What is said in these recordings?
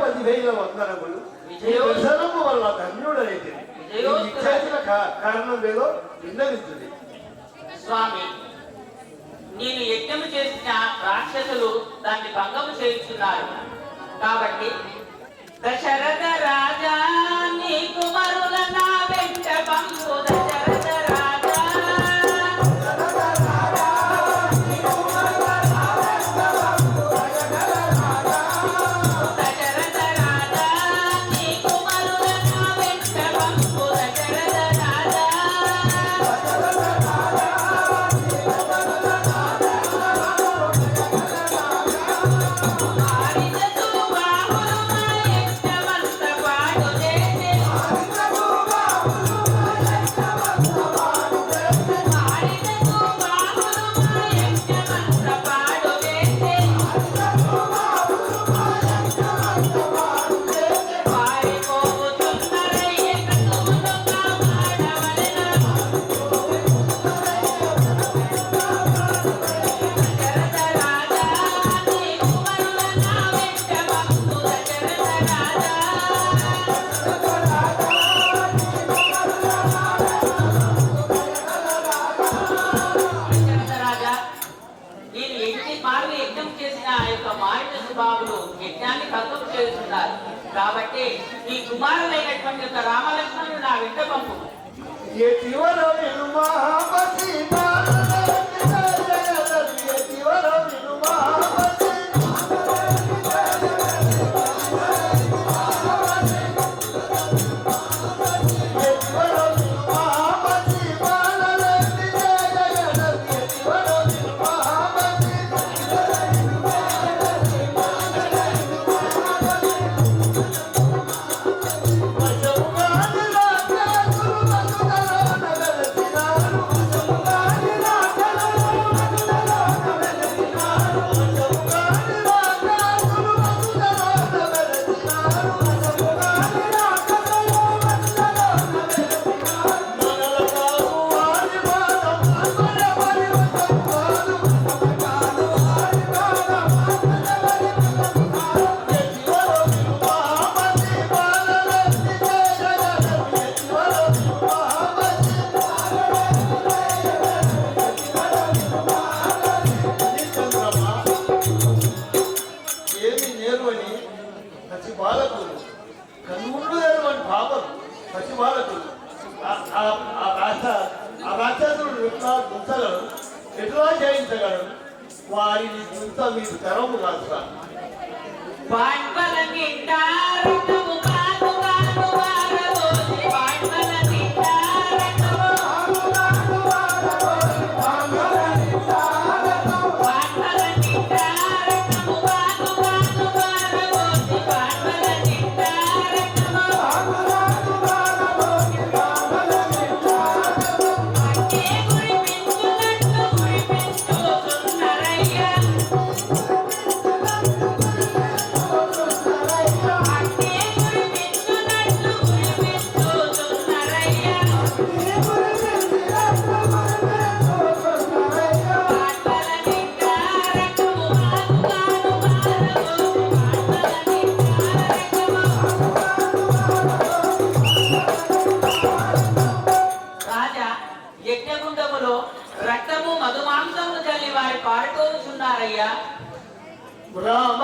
పదివేల వందనములు. దర్శనము వల్ల ధన్యుడైతే. కారణం విన్నవిస్తుంది స్వామి నేను యజ్ఞము చేసిన రాక్షసులు దాన్ని భంగము చేయిస్తున్నారు కాబట్టి దశరథ రాజా నీ Bravo.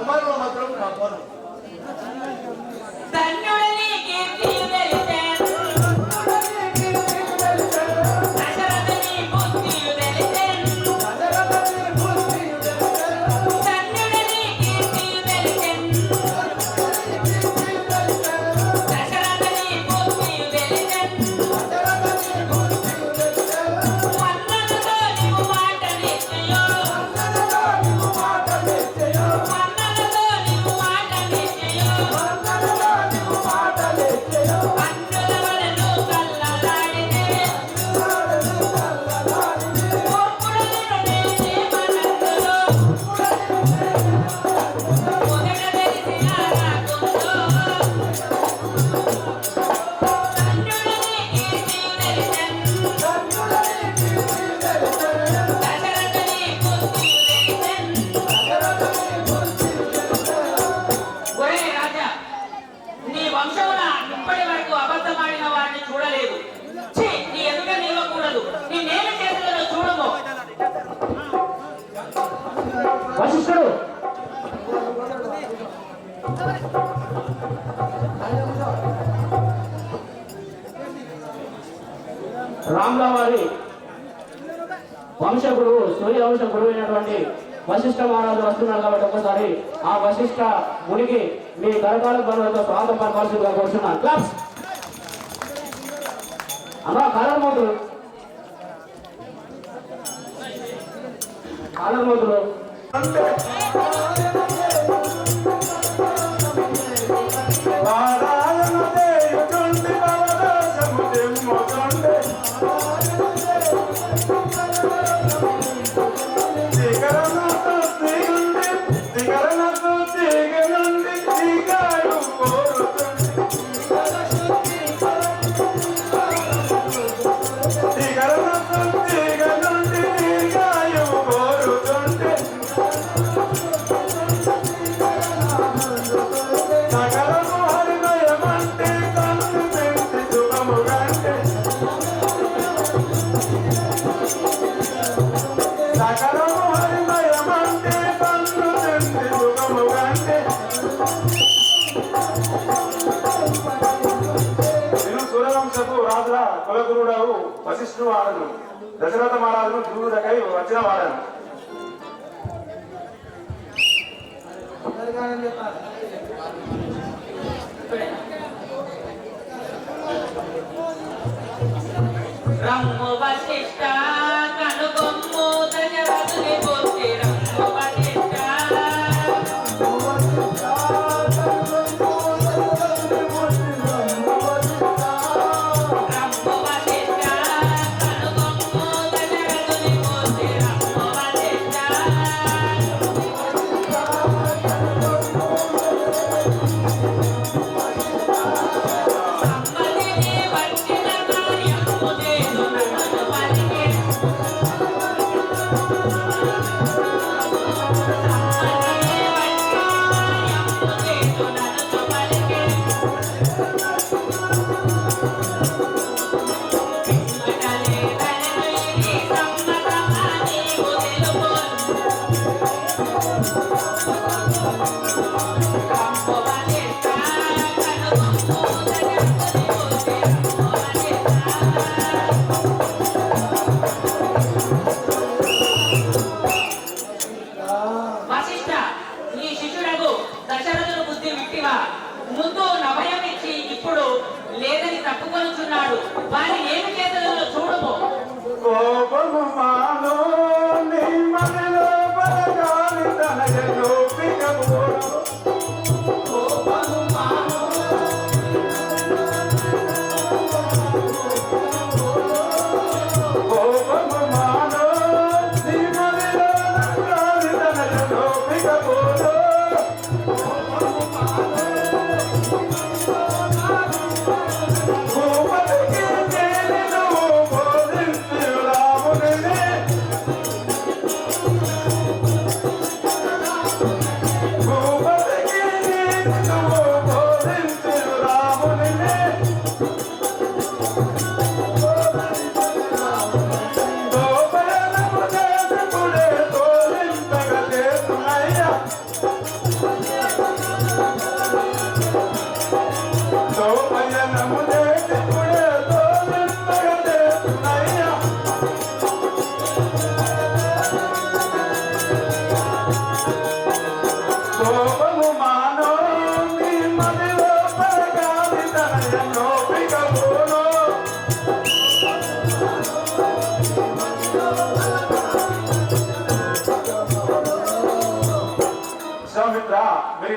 ওমর মাদ্রম না వంశమున ఇప్పటి వరకు అబద్ధమాడిన వారిని చూడలేదు. నీ ఎదుట నిలవకూడదు. నేనేమి చేస్తున్నానో చూడము. వశిష్ఠుడు. రామ్లా వారి వంశ గురువు అయినటువంటి వశిష్ఠ మహారాజు వస్తున్నారు కాబట్టి ఒకసారి ఆ వశిష్ఠ మునికి మీ కరకాల బంధువులతో స్వాగతం పలకాల్సిందిగా కోరుతున్నాను క్లాప్స్. అమ్మా కాలం మోతులు. కాలం మోతులు. దశరథ మహారాజును దూరుడకై వచ్చిన వాడను. రమ్ము వశిష్ట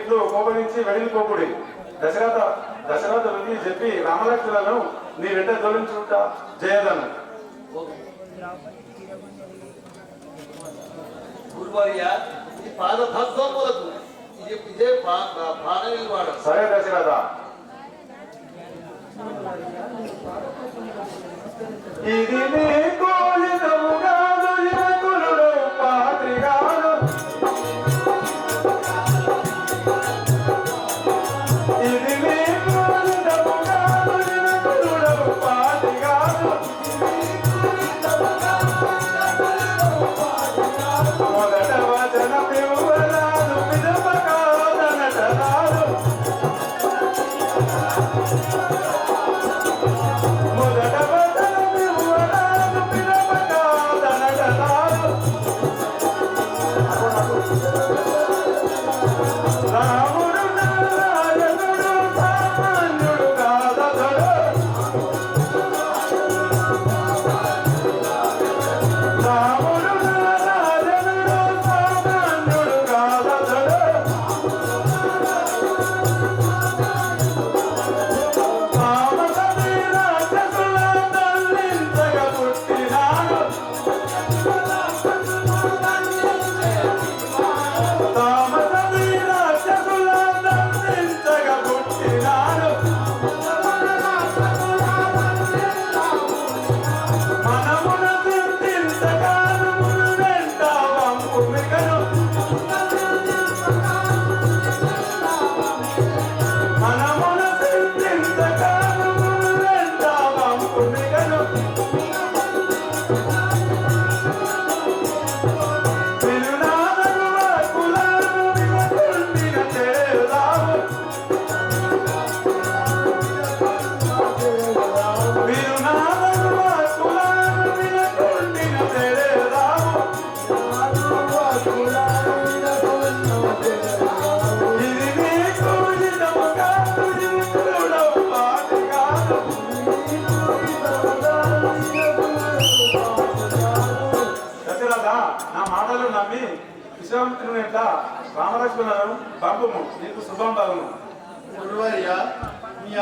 మీరిట్లు కోపరించి వెళ్ళిపోకుడి దశరథ దశరథ విధి చెప్పి రామలక్ష్మణులను నీ వెంట పానవి వాడదు సరే దశరథ. ఇది నీ కోలితము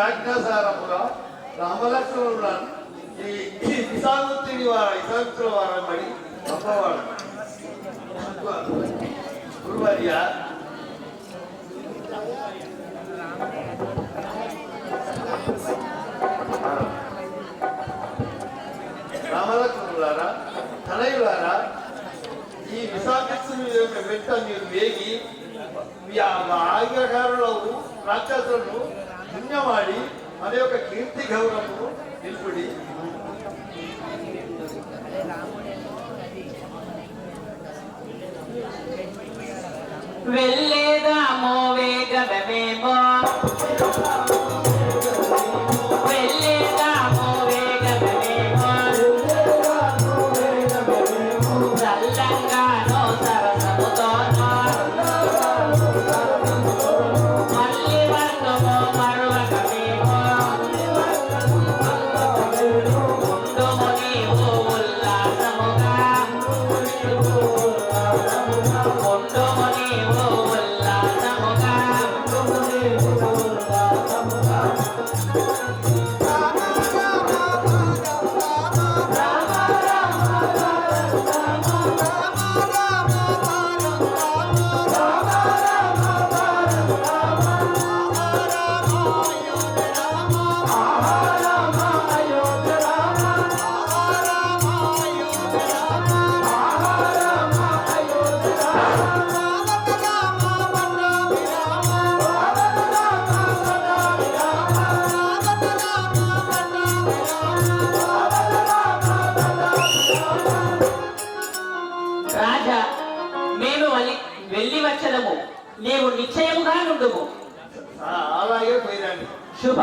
ఆజ్ఞాసారముగా రామలక్ష్మణులను ఈ విశాఖుని వారు విశాఖుల వారం బడి పంపవాడు గురువర్య రామలక్ష్మణులారా తనయులారా ఈ విశాఖని వెంట మీరు వేగి ఆ ఆజ్ఞాకారులకు రాక్షసులను పుణ్యమాడి మన యొక్క కీర్తి గౌరవము నిలుపుడి. వెళ్ళేదామో వేగమేమో వెళ్ళి వచ్చదము నీవు నిశ్చయముగా నుండుము ఆ, అలాగే పోయిరండి. శుభ.